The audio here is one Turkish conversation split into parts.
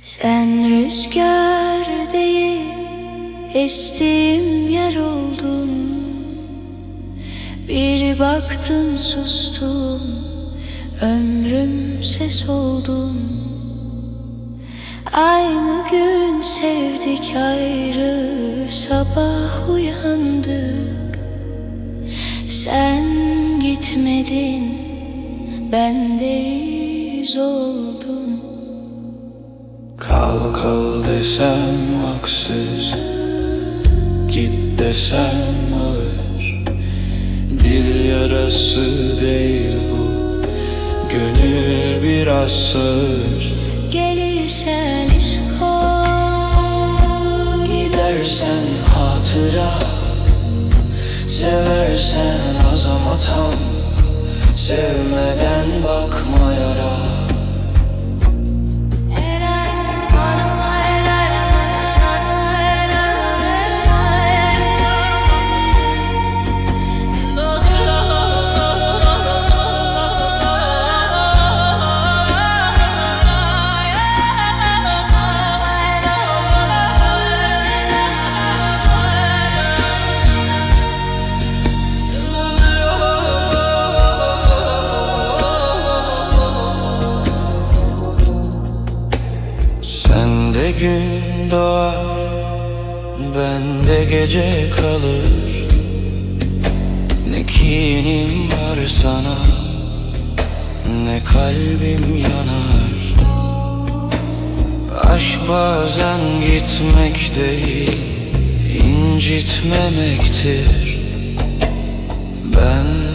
Sen rüzgar değil Estiğim yer oldun. Bir baktım sustum Ömrüm ses oldum Aynı gün sevdik ayrı Sabah uyandık. Sen gitmedin Ben de oldum. Kal kal desem haksız Git desem ağır. Bir yarası değil bu Gönül biraz sığır Gelirsen iskor Gidersen hatıra Seversen azamatam Sevmeden bakma yara Sende gün doğar Bende gece kalır. Ne kinim var sana Ne kalbim yanar. Aşk bazen gitmek değil incitmemektir. Ben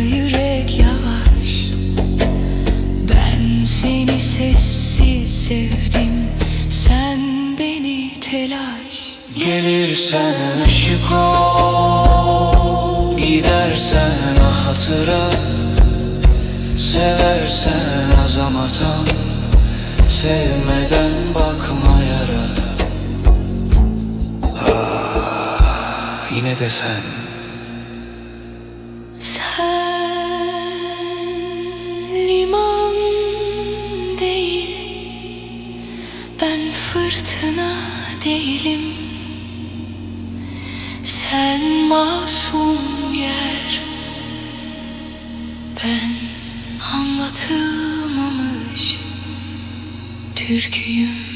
yürek yavaş. Ben seni sessiz sevdim. Sen beni telaş. Gelirsen ışık ol Gidersen hatıra. Seversen azamatan Sevmeden bakma yara. Ah, Yine de Sen Ben fırtına değilim. Sen masum yer. Ben anlatılmamış türküyüm